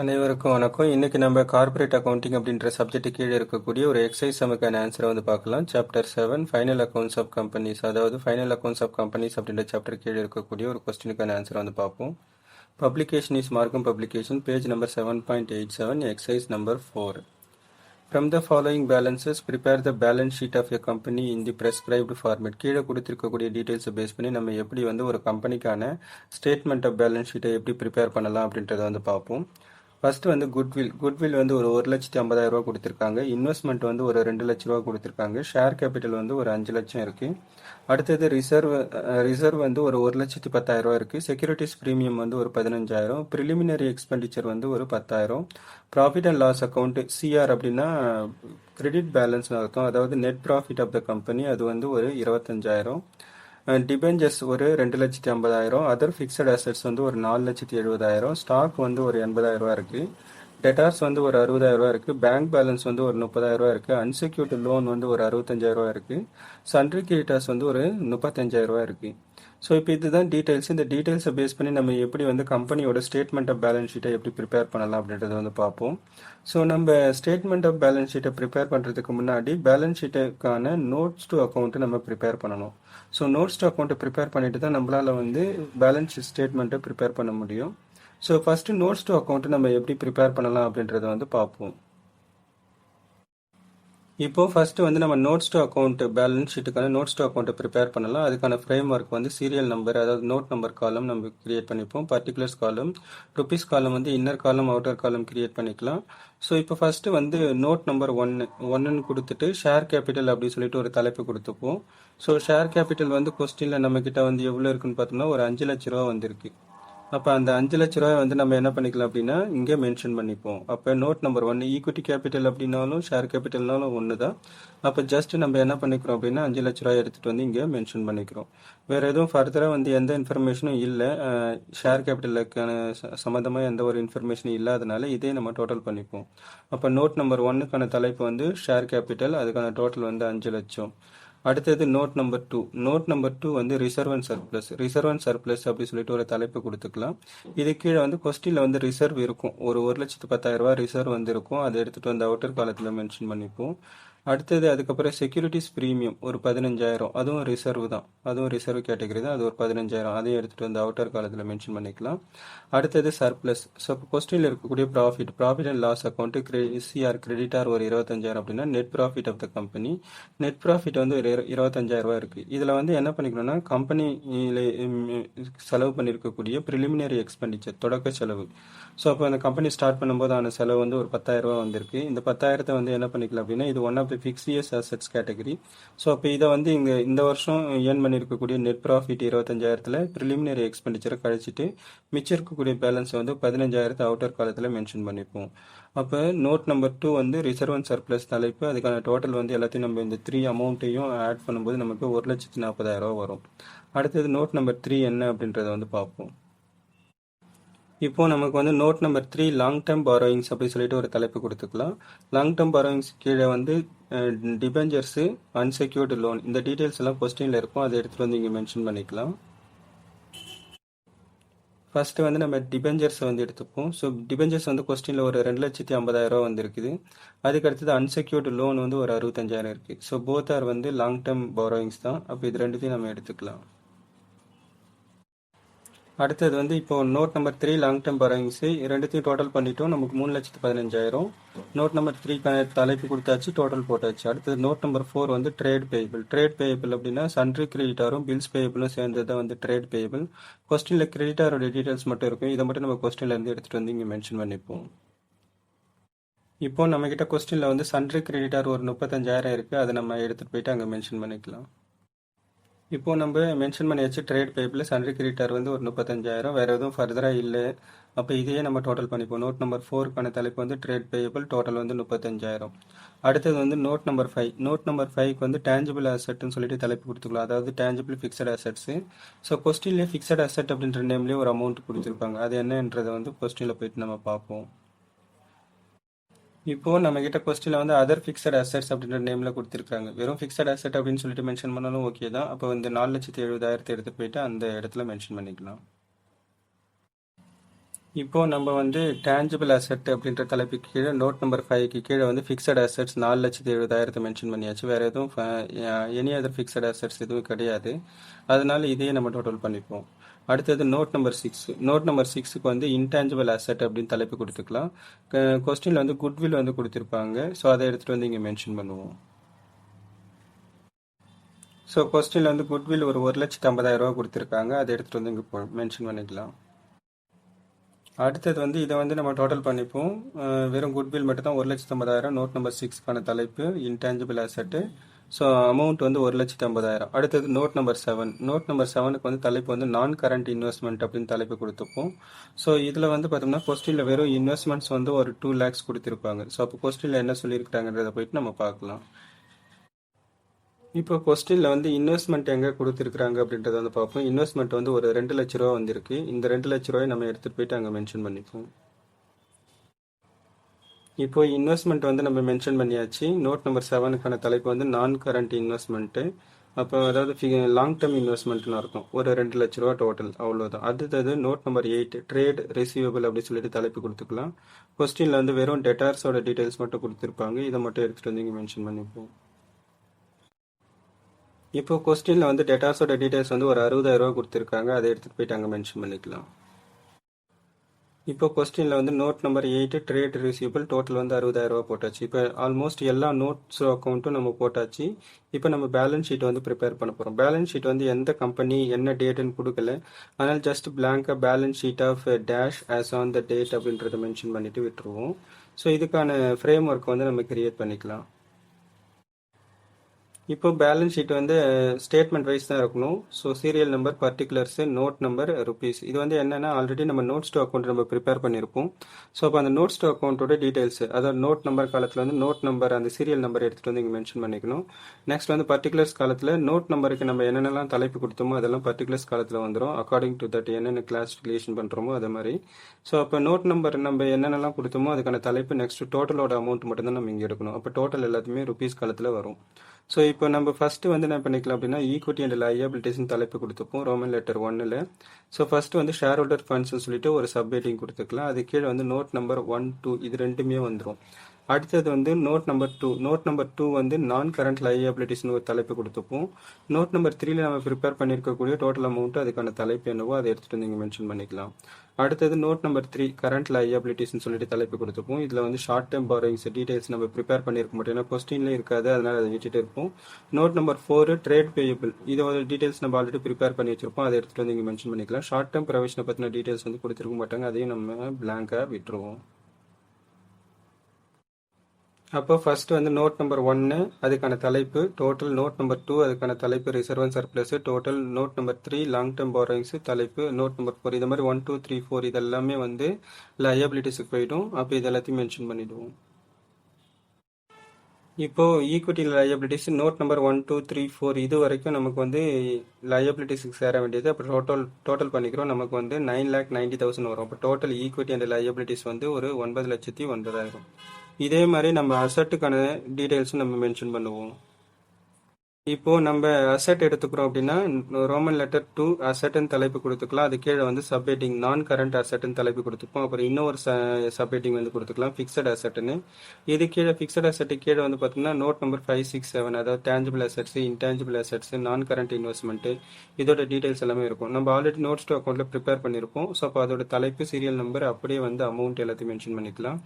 அனைவருக்கும் வணக்கம். இன்னைக்கு நம்ம கார்ப்பரேட் அக்கௌண்டிங் அப்படின்ற சப்ஜெக்ட் கீழே இருக்கக்கூடிய ஒரு எக்ஸசைஸ் நமக்கான ஆன்சரை வந்து பார்க்கலாம். Chapter seven final accounts of companies அதாவது ஃபைனல் அக்கௌண்ட்ஸ் ஆஃப் கம்பெனிஸ் அப்படின்ற சாப்டர் கீழே இருக்கக்கூடிய ஒரு கொஸ்டினுக்கான ஆன்சரை வந்து பார்ப்போம். Publication is Margham publication page number seven point eight seven exercise number four from the following balances prepare the balance sheet of a company in the prescribed format கீழே கொடுத்துருக்கக்கூடிய டீட்டெயில்ஸை பேஸ் பண்ணி நம்ம எப்படி வந்து ஒரு கம்பெனிக்கான ஸ்டேட்மெண்ட் ஆஃப் பேலன்ஸ் ஷீட்டை எப்படி ப்ரிப்பேர் பண்ணலாம் அப்படின்றத வந்து பார்ப்போம். ஃபஸ்ட்டு வந்து குட்வில் குட்வில் வந்து ஒரு ஒரு லட்சத்தி ஐம்பதாயிரம் ரூபா கொடுத்துருக்காங்க. இன்வெஸ்ட்மெண்ட் வந்து ஒரு ரெண்டு லட்ச ரூபா கொடுத்துருக்காங்க. ஷேர் கேபிட்டல் வந்து ஒரு அஞ்சு லட்சம் இருக்குது அடுத்தது ரிசர்வ் ரிசர்வ் வந்து ஒரு ஒரு லட்சத்தி பத்தாயிரம் ரூபா இருக்குது செக்யூரிட்டிஸ் ப்ரீமியம் வந்து ஒரு பதினஞ்சாயிரம். ப்ரிலிமினரி எக்ஸ்பெண்டிச்சர் வந்து ஒரு பத்தாயிரம். Profit and loss account CR அப்படின்னா கிரெடிட் பேலன்ஸ் அர்த்தம். அதாவது net profit of the company அது வந்து ஒரு இருபத்தஞ்சாயிரம். டிபெஞ்சர்ஸ் ஒரு ரெண்டு லட்சத்தி ஐம்பதாயிரம் அதர் ஃபிக்ஸட் அசெட்ஸ் வந்து ஒரு நாலு லட்சத்தி எழுபதாயிரம் ஸ்டாக் வந்து ஒரு எண்பதாயிரம் ரூபா இருக்கு. டெட்டார்ஸ் வந்து ஒரு அறுபதாயிரம் ரூபா இருக்கு. பேங்க் பேலன்ஸ் வந்து ஒரு முப்பதாயிரம் ரூபா இருக்கு. அன்செக்யூர்டு லோன் வந்து ஒரு அறுபத்தஞ்சாயிரம் ரூபா இருக்கு. சன்ட்ரிகேட்டர்ஸ் வந்து ஒரு முப்பத்தஞ்சாயிரம் ரூபா இருக்கு. ஸோ இப்போ இதுதான் டீடைல்ஸ் இந்த டீட்டெயில்ஸை பேஸ் பண்ணி நம்ம எப்படி வந்து கம்பெனியோட ஸ்டேட்மெண்ட் ஆஃப் பேலன்ஸ் ஷீட்டை எப்படி ப்ரிப்பேர் பண்ணலாம் அப்படின்றத வந்து பார்ப்போம். ஸோ நம்ம ஸ்டேட்மெண்ட் ஆஃப் பேலன்ஸ் ஷீட்டை ப்ரிப்பேர் பண்ணுறதுக்கு முன்னாடி பேலன்ஸ் ஷீட்டுக்கான நோட்ஸ் டு அக்கௌண்ட்டு நம்ம ப்ரிப்பேர் பண்ணணும். ஸோ நோட்ஸ் டு அக்கௌண்ட்டை ப்ரிப்பேர் பண்ணிட்டு தான் நம்மளால வந்து பேலன்ஸ் ஸ்டேட்மெண்ட்டை ப்ரிப்பேர் பண்ண முடியும். So first notes to account நம்ம எப்படி ப்ரிப்பேர் பண்ணலாம் அப்படின்றத வந்து பார்ப்போம். இப்போ ஃபர்ஸ்ட் வந்து நம்ம நோட்ஸ் டு அக்கௌண்ட் பேலன்ஸ் ஷீட்டுக்கான நோட்ஸ் டு அக்கௌண்ட்டை ப்ரிப்பேர் பண்ணலாம். அதுக்கான ஃப்ரேம் ஒர்க் வந்து சீரியல் நம்பர் அதாவது நோட் நம்பர் காலம் நம்ம கிரியேட் பண்ணிப்போம். பர்டிகுலர்ஸ் காலம் ருபீஸ் காலம் வந்து இன்னர் காலம் அவுட்டர் காலம் கிரியேட் பண்ணிக்கலாம். ஸோ இப்போ ஃபர்ஸ்ட் வந்து நோட் நம்பர் ஒன்னு ஒன்னுன்னு கொடுத்துட்டு ஷேர் கேபிட்டல் அப்படின்னு சொல்லிட்டு ஒரு தலைப்பு கொடுத்துப்போம். ஸோ ஷேர் கேபிட்டல் வந்து கொஸ்டினில் நம்ம கிட்ட வந்து எவ்வளோ இருக்குன்னு பார்த்தோம்னா ஒரு அஞ்சு லட்ச ரூபா வந்திருக்கு. அப்போ அந்த அஞ்சு லட்ச ரூபாய் வந்து நம்ம என்ன பண்ணிக்கலாம் அப்படின்னா இங்கே மென்ஷன் பண்ணிப்போம். அப்போ note number one equity capital அப்படின்னாலும் ஷேர் கேபிட்டல்னாலும் ஒன்று தான் அப்போ ஜஸ்ட் நம்ம என்ன பண்ணிக்கிறோம் அப்படின்னா அஞ்சு லட்ச ரூபாய் எடுத்துகிட்டு வந்து இங்கே மென்ஷன் பண்ணிக்கிறோம். வேறு எதுவும் ஃபர்தராக வந்து எந்த இன்ஃபர்மேஷனும் இல்லை. ஷேர் கேபிட்டலுக்கான சம்மந்தமாக எந்த ஒரு இன்ஃபர்மேஷனும் இல்லாதனால இதே நம்ம டோட்டல் பண்ணிப்போம். அப்போ நோட் நம்பர் ஒன்னுக்கான தலைப்பு வந்து ஷேர் கேபிட்டல் அதுக்கான டோட்டல் வந்து அஞ்சு லட்சம். அடுத்தது note number two note number two வந்து reserve and surplus reserve and surplus அப்படி சொல்லிட்டு ஒரு தலைப்பு கொடுத்துக்கலாம். இது கீழே வந்து கொஸ்டின்ல வந்து ரிசர்வ் இருக்கும். ஒரு ஒரு லட்சத்து பத்தாயிரம் ரூபாய் ரிசர்வ் வந்து இருக்கும் அதை எடுத்துட்டு வந்து அவுட்டர் காலத்தில் மென்ஷன் பண்ணிப்போம். அடுத்தது அதுக்கப்புறம் செக்யூரிட்டிஸ் ப்ரீமியம் ஒரு பதினஞ்சாயிரம். அதுவும் ரிசர்வ் தான். அதுவும் ரிசர்வ் கேட்டகரி தான். அது ஒரு பதினஞ்சாயிரம். அதையும் எடுத்துகிட்டு வந்து அவுட்டர் காலத்தில் மென்ஷன் பண்ணிக்கலாம். அடுத்தது சர்ப்ளஸ் ஸோ கொஸ்டினில் இருக்கக்கூடிய profit profit and loss account CR creditor ஒரு இருபத்தஞ்சாயிரம் அப்படின்னா net profit of the company net profit வந்து ஒரு இருபத்தஞ்சாயிரம் ரூபாய் இதில் வந்து என்ன பண்ணிக்கணும்னா கம்பெனியில செலவு பண்ணியிருக்கக்கூடிய ப்ரிலிமினரி எக்ஸ்பெண்டிச்சர் தொடக்க செலவு. ஸோ அப்போ அந்த கம்பெனி ஸ்டார்ட் பண்ணும்போது ஆன செலவு வந்து ஒரு பத்தாயிரம் வந்திருக்கு. இந்த பத்தாயிரத்தை வந்து என்ன பண்ணிக்கலாம் அப்படின்னா இது one of the fictitious assets category so அப்போ இதை வந்து இங்கே இந்த வருஷம் ஏர்ன் பண்ணியிருக்கக்கூடிய நெட் ப்ராஃபிட் இருபத்தஞ்சாயிரத்தில் ப்ரிலிமினரி எக்ஸ்பெண்டிச்சரை கழிச்சிட்டு மிச்சம் இருக்கக்கூடிய பேலன்ஸ் வந்து பதினஞ்சாயிரத்து அவுட்டர் காலத்தில் மென்ஷன் பண்ணிப்போம். அப்போ நோட் நம்பர் டூ வந்து ரிசர்வ் அண்ட் சர்ப்ளஸ் தலைப்பு. அதுக்கான டோட்டல் வந்து எல்லாத்தையும் நம்ம இந்த த்ரீ அமௌண்ட்டையும் ஆட் பண்ணும்போது நமக்கு ஒரு லட்சத்து நாற்பதாயிரரூவா வரும். அடுத்தது நோட் நம்பர் த்ரீ என்ன அப்படின்றத வந்து பார்ப்போம். இப்போ நமக்கு வந்து note number three long term borrowings அப்படின்னு சொல்லிட்டு ஒரு தலைப்பு கொடுத்துக்கலாம். லாங் டேர்ம் பாரோயிங்ஸ் கீழே வந்து டிபெஞ்சர்ஸு அன்செக்யூர்டு லோன் இந்த டீட்டெயில்ஸ் எல்லாம் கொஸ்டினில் இருக்கும். அதை எடுத்துகிட்டு வந்து இங்கே மென்ஷன் பண்ணிக்கலாம். ஃபஸ்ட்டு வந்து நம்ம டிபெஞ்சர்ஸை வந்து எடுத்துப்போம். ஸோ டிபெஞ்சர்ஸ் வந்து கொஸ்டினில் ஒரு ரெண்டு லட்சத்தி ஐம்பதாயிரம் ரூபா வந்துருக்குது. அதுக்கு அடுத்தது அன்செக்யூர்டு லோன் வந்து ஒரு அறுபத்தஞ்சாயிரம் இருக்குது ஸோ போத் ஆர் வந்து லாங் டேர்ம் பாரோயிங்ஸ் தான். அப்போ இது ரெண்டுத்தையும் நம்ம எடுத்துக்கலாம். அடுத்தது வந்து இப்போ note number three long term borrowings ரெண்டுத்தையும் டோட்டல் பண்ணிட்டோம். நமக்கு மூணு லட்சத்து பதினஞ்சாயிரம். நோட் நம்பர் த்ரீ தலைப்பு கொடுத்தாச்சு டோட்டல் போட்டாச்சு. அடுத்தது நோட் நம்பர் ஃபோர் வந்து ட்ரேட் பேயபிள் ட்ரேட் பேயபிள் அப்படின்னா சன்ட்ரி கிரெடிட்டாரும் பில்ஸ் பேயபிளும் சேர்ந்தது தான் வந்து ட்ரேட் பேயபிள் கொஸ்டினில் கிரெடிட்டாரோட டீட்டெயில்ஸ் மட்டும் இருக்கும். இதை மட்டும் நம்ம கொஸ்டின்ல இருந்து எடுத்துட்டு வந்து இங்கே மென்ஷன் பண்ணிப்போம். இப்போ நம்ம கிட்ட கொஸ்டின்ல வந்து சன்ட்ரி கிரெடிட்டார் ஒரு முப்பத்தஞ்சாயிரம் இருக்கு. அதை நம்ம எடுத்துட்டு போயிட்டு அங்கே மென்ஷன் பண்ணிக்கலாம். இப்போ நம்ம மென்ஷன் பண்ணியாச்சு ட்ரேட் பேப்பில் சன்ரி கிரீட்டர் வந்து ஒரு முப்பத்தஞ்சாயிரம் வேறு எதுவும் ஃபர்தராக இல்லை. அப்போ இதையே நம்ம டோட்டல் பண்ணிப்போம். நோட் நம்பர் ஃபோருக்கான தலைப்பு வந்து ட்ரேட் பேயபிள் டோட்டல் வந்து முப்பத்தஞ்சாயிரம். அடுத்தது வந்து note number five note number ஃபைவ்க்கு வந்து டேஞ்சபிள் அசெட்னு சொல்லிட்டு தலைப்பு கொடுத்துக்கலாம். அதாவது டேஞ்சபிள் ஃபிக்ஸட் அசெட்ஸு ஸோ கொஸ்டின்லேயே ஃபிக்ஸட் அசெட் அப்படின்ற நேம்லேயே ஒரு அமௌண்ட் கொடுத்துருப்பாங்க. அது என்னன்றதை வந்து கொஸ்டினில் போயிட்டு நம்ம பார்ப்போம். இப்போ நம்ம கிட்ட கொஸ்டின்ல வந்து அதர் ஃபிக்ஸட் அசட்ஸ் அப்படின்ற நேம்ல கொடுத்துருக்காங்க வெறும் ஃபிக்ஸட் அசெட் அப்படின்னு சொல்லிட்டு மென்ஷன் பண்ணாலும் ஓகே தான். அப்போ வந்து நாலு லட்சத்தி எழுபதாயிரத்தை எடுத்து போயிட்டு அந்த இடத்துல மென்ஷன் பண்ணிக்கலாம். இப்போ நம்ம வந்து டேஞ்சபிள் அசெட் அப்படின்ற தலைப்புக்கு கீழே நோட் நம்பர் ஃபைவ்க்கு கீழே வந்து ஃபிக்ஸட் அசட்ஸ் நாலு லட்சத்தி எழுபதாயிரத்தை மென்ஷன் பண்ணியாச்சு. வேற எதுவும் எனி அதர் ஃபிக்ஸட் அசெட்ஸ் எதுவும் கிடையாது. அதனால இதையே நம்ம டோட்டல் பண்ணிப்போம். அடுத்தது note number six note number சிக்ஸுக்கு வந்து இன்டான்ஜிபிள் அசெட் அப்படின்னு தலைப்பு கொடுத்துக்கலாம். கொஸ்டினில் வந்து குட்வில் வந்து கொடுத்துருப்பாங்க. ஸோ அதை எடுத்துகிட்டு வந்து இங்கே மென்ஷன் பண்ணுவோம். ஸோ கொஸ்டினில் வந்து குட்வில் ஒரு ஒரு லட்சத்தி ஐம்பதாயிரம் ரூபா கொடுத்துருக்காங்க. அதை எடுத்துகிட்டு வந்து இங்கே மென்ஷன் பண்ணிக்கலாம் அடுத்தது வந்து இதை வந்து நம்ம டோட்டல் பண்ணிப்போம். வெறும் குட்வில் மட்டும் தான் ஒரு லட்சத்தி ஐம்பதாயிரம் நோட் நம்பர் சிக்ஸ்க்கான தலைப்பு இன்டான்ஜிபிள் அசெட்டு ஸோ அமௌண்ட் வந்து ஒரு லட்சத்தி ஐம்பதாயிரம். அடுத்தது note number seven note number செவனுக்கு வந்து தலைப்பு வந்து நான் கரண்ட் இன்வெஸ்ட்மெண்ட் அப்படின்னு தலைப்பு கொடுத்துப்போம் ஸோ இதில் வந்து பார்த்தோம்னா கொஸ்டினில் வெறும் இன்வெஸ்ட்மெண்ட்ஸ் வந்து ஒரு டூ லேக்ஸ் கொடுத்துருப்பாங்க. ஸோ அப்போ கொஸ்டினில் என்ன சொல்லியிருக்காங்கன்றதை போயிட்டு நம்ம பார்க்கலாம். இப்போ கொஸ்டினில் வந்து இன்வெஸ்ட்மெண்ட் எங்கே கொடுத்துருக்குறாங்க அப்படின்றத வந்து பார்ப்போம். இன்வெஸ்ட்மெண்ட் வந்து ஒரு ரெண்டு லட்ச ரூபா வந்திருக்கு. இந்த ரெண்டு லட்ச ரூபாயை நம்ம எடுத்துகிட்டு போயிட்டு அங்கே மென்ஷன் பண்ணிப்போம். இப்போ இன்வெஸ்ட்மெண்ட் வந்து நம்ம மென்ஷன் பண்ணியாச்சு. நோட் நம்பர் செவனுக்கான தலைப்பு வந்து நான் கரண்ட் இன்வெஸ்ட்மெண்ட்டு அப்போ அதாவது லாங் டேர்ம் இன்வெஸ்ட்மெண்ட்னு இருக்கும் ஒரு ரெண்டு லட்ச ரூபா டோட்டல் அவ்வளோதான் அடுத்தது note number eight trade receivable அப்படின்னு சொல்லிட்டு தலைப்பு கொடுத்துக்கலாம். கொஸ்டினில் வந்து வெறும் டெட்டார்ஸோட டீட்டெயில்ஸ் மட்டும் கொடுத்துருப்பாங்க. இதை மட்டும் எடுத்துகிட்டு வந்து இங்கே மென்ஷன் பண்ணிப்போம். இப்போ கொஸ்டினில் வந்து டெட்டார்ஸோட டீட்டெயில்ஸ் வந்து ஒரு அறுபதாயிரம் ரூபா கொடுத்துருக்காங்க. அதை எடுத்துகிட்டு போயிட்டு அங்கே மென்ஷன் பண்ணிக்கலாம். இப்போ கொஸ்டினில் வந்து note number eight trade receivable total வந்து அறுபதாயிரம் போட்டாச்சு. இப்போ ஆல்மோஸ்ட் எல்லா நோட்ஸ் அக்கௌண்ட்டும் நம்ம போட்டாச்சு. இப்போ நம்ம பேலன்ஸ் ஷீட் வந்து ப்ரிப்பேர் பண்ண போகிறோம் பேலன்ஸ் ஷீட் வந்து எந்த கம்பெனி என்ன டேட்டுன்னு கொடுக்கல. அதனால் just பிளாங்காக balance sheet of dash as on the date அப்படின்றத மென்ஷன் பண்ணிட்டு விட்டுருவோம். ஸோ இதுக்கான ஃப்ரேம் ஒர்க் வந்து நம்ம கிரியேட் பண்ணிக்கலாம். இப்போ பேலன்ஸ் ஷீட் வந்து ஸ்டேட்மெண்ட் வைஸ் தான் இருக்கணும். So serial number particulars note number rupees இது வந்து என்னன்னா ஆல்ரெடி நம்ம நோட்ஸ் டு அக்கௌண்ட் நம்ம ப்ரிப்பேர் பண்ணியிருப்போம் ஸோ அப்போ அந்த நோட்ஸ் டு அக்கௌண்ட்டோட டீடைல்ஸ் அதாவது நோட் நம்பர் காலத்தில் வந்து நோட் நம்பர் அந்த சீரியல் நம்பர் எடுத்துகிட்டு வந்து இங்கே மென்ஷன் பண்ணிக்கணும். நெக்ஸ்ட் வந்து பர்டிகுலர்ஸ் காலத்தில் நோட் நம்பருக்கு நம்ம என்னென்னலாம் தலைப்பு கொடுத்தோமோ அதெல்லாம் பர்டிகுலர்ஸ் காலத்தில் வந்துடும் அக்கார்டிங் டு தட் என்னென்ன கிளாஸிஃபிகேஷன் பண்ணுறோமோ அது மாதிரி. ஸோ அப்போ நோட் நம்பர் நம்ம என்னென்னலாம் கொடுத்தோமோ அதுக்கான தலைப்பு நெக்ஸ்ட் டோட்டலோட அமௌண்ட் மட்டும்தான் நம்ம இங்கே எடுக்கணும். அப்போ டோட்டல் எல்லாத்தையுமே ருபீஸ் காலத்தில் வரும். ஸோ இப்போ நம்ம ஃபர்ஸ்ட் வந்து என்ன பண்ணிக்கலாம் அப்படின்னா ஈக்விட்டி அண்ட் லயபிலிட்டிஸ்னு தலைப்பு கொடுத்துப்போம் ரோமன் லெட்டர் ஒன்னில் ஸோ ஃபர்ஸ்ட் வந்து ஷேர் ஹோல்டர் ஃபண்ட்ஸ்னு சொல்லிட்டு ஒரு சப் ஹெட்டிங் கொடுத்துக்கலாம். அது கீழே வந்து நோட் நம்பர் ஒன் டூ இது ரெண்டுமே வந்துடும் அடுத்தது வந்து note number two note number two வந்து நான் கரண்ட் லயபிலிட்டிஸ்னு ஒரு தலைப்பு கொடுத்துப்போம். நோட் நம்பர் த்ரீல நம்ம ப்ரிப்பேர் பண்ணியிருக்கக்கூடிய டோட்டல் அமௌண்ட் அதுக்கான தலைப்பு என்னவோ அதை எடுத்துகிட்டு வந்து இங்கே மென்ஷன் பண்ணிக்கலாம். அடுத்தது நோட் நம்பர் த்ரீ கரண்ட் லயபிலிட்டிஸ்னு சொல்லிட்டு தலைப்பு கொடுத்துப்போம். இதில் வந்து ஷார்ட் டேர்ம் பாரோயிங்ஸ் டீடைல்ஸ் நம்ம ப்ரிப்பேர் பண்ணியிருக்க மாட்டோம். ஏன்னா கொஸ்டின்லேயே இருக்காது அதனால் அதை விட்டுட்டு இருப்போம். Note number four trade payable இதோட டீடைல்ஸ் நம்ம ஆல்ரெடி ப்ரிப்பேர் பண்ணி வச்சிருப்போம். அதை எடுத்துகிட்டு வந்து இங்கே மென்ஷன் பண்ணிக்கலாம். ஷார்ட் டேர்ம் ப்ரொவிஷனை பற்றின டீடைல்ஸ் வந்து கொடுத்துருக்க மாட்டாங்க. அதையும் நம்ம பிளாங்காக விட்டுருவோம். அப்போ ஃபர்ஸ்ட் வந்து நோட் நம்பர் ஒன்று அதுக்கான தலைப்பு டோட்டல் நோட் நம்பர் டூ அதுக்கான தலைப்பு reserve and surplus total note number three long term borrowings தலைப்பு நோட் நம்பர் ஃபோர் இது மாதிரி ஒன் டூ த்ரீ ஃபோர் இதெல்லாமே வந்து லயபிலிட்டிஸுக்கு போயிடும். அப்போ இது எல்லாத்தையும் மென்ஷன் பண்ணிடுவோம். இப்போ equity liabilities note number one two three four இது வரைக்கும் நமக்கு வந்து லயபிலிட்டிஸுக்கு சேர வேண்டியது. அப்போ டோட்டல் டோட்டல் பண்ணிக்கிறோம். நமக்கு வந்து நைன் லேக் நைன்டி தௌசண்ட் வரும். அப்போ டோட்டல் ஈக்விட்டி அண்ட் லயபிலிட்டிஸ் வந்து ஒரு ஒன்பது லட்சத்தி ஒன்பதாயிரம். இதே மாதிரி நம்ம அசட்டுக்கான டீடைல்ஸும் நம்ம மென்ஷன் பண்ணுவோம். இப்போ நம்ம அசெட் எடுத்துக்கிறோம் அப்படின்னா ரோமன் லெட்டர் டூ அசட்னு தலைப்பு கொடுத்துக்கலாம். அது கீழே வந்து சப்ஹெட்டிங் நான் கரண்ட் அசட்னு தலைப்பு கொடுத்துப்போம். அப்புறம் இன்னொரு சப்ஹெட்டிங் வந்து கொடுத்துக்கலாம். ஃபிக்ஸட் அசட்னு இது கீழே ஃபிக்ஸட் அசட்டு கீழே வந்து பார்த்தீங்கன்னா note number five six seven அதாவது tangible assets intangible assets non current investment இதோட டீடைல்ஸ் எல்லாமே இருக்கும். நம்ம ஆல்ரெடி நோட்ஸ் டூ அக்கௌண்ட்ல ப்ரிப்பேர் பண்ணியிருப்போம். ஸோ அப்போ அதோட தலைப்பு சீரியல் நம்பர் அப்படியே வந்து அமௌண்ட் எல்லாத்தையும் மென்ஷன் பண்ணிக்கலாம்.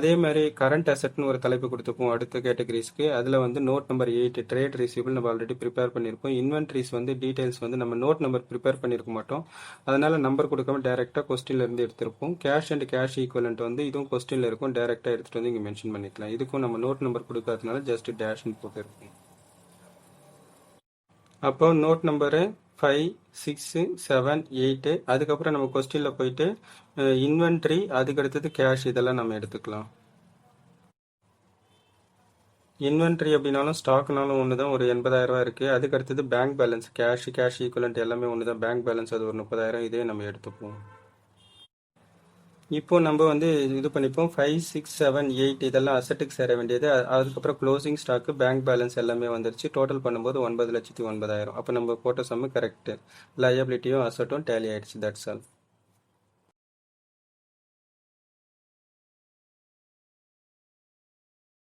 அதே மாதிரி கரண்ட் அசெட்னு ஒரு தலைப்பு கொடுத்துப்போம் அடுத்த கேட்டகரிஸ்க்கு அதில் வந்து note number eight trade receivable நம்ம ஆல்ரெடி ப்ரிப்பேர் பண்ணியிருப்போம் இன்வென்ட்ரிஸ் வந்து டீடைல்ஸ் வந்து நம்ம நோட் நம்பர் ப்ரிப்பேர் பண்ணியிருக்க மாட்டோம். அதனால நம்பர் கொடுக்காம டேரெக்டாக கொஸ்டின்லேருந்து எடுத்திருப்போம். கேஷ் அண்ட் கேஷ் ஈக்குவலண்ட் வந்து இதுவும் கொஸ்டினில் இருக்கும். டேரெக்டாக எடுத்துகிட்டு வந்து இங்கே மென்ஷன் பண்ணிக்கலாம். இதுக்கும் நம்ம நோட் நம்பர் கொடுக்காதனால ஜஸ்ட் டேஷ்னு போட்டிருக்கோம் அப்போ note number five six seven eight அதுக்கப்புறம் நம்ம கொஸ்டினில் போயிட்டு இன்வென்ட்ரி அதுக்கு அடுத்தது கேஷ் இதெல்லாம் நம்ம எடுத்துக்கலாம். இன்வென்ட்ரி அப்படின்னாலும் ஸ்டாக்னாலும் ஒன்று தான் ஒரு எண்பதாயிரரூவா இருக்குது அதுக்கு அடுத்தது bank balance cash cash equivalent எல்லாமே ஒன்று தான் பேங்க் பேலன்ஸ் அது ஒரு முப்பதாயிரம். இதே நம்ம எடுத்துப்போம். இப்போ நம்ம வந்து இது பண்ணிப்போம். ஃபைவ் சிக்ஸ் செவன் எயிட் இதெல்லாம் அசட்டுக்கு சேர வேண்டியது. அதுக்கப்புறம் க்ளோசிங் ஸ்டாக்கு பேங்க் பேலன்ஸ் எல்லாமே வந்துருச்சு. டோட்டல் பண்ணும்போது ஒன்பது லட்சத்தி ஒன்பதாயிரம். அப்போ நம்ம போட்ட சம்மு கரெக்டு லயபிலிட்டியும் அசட்டும் டேலி ஆயிடுச்சு. That's all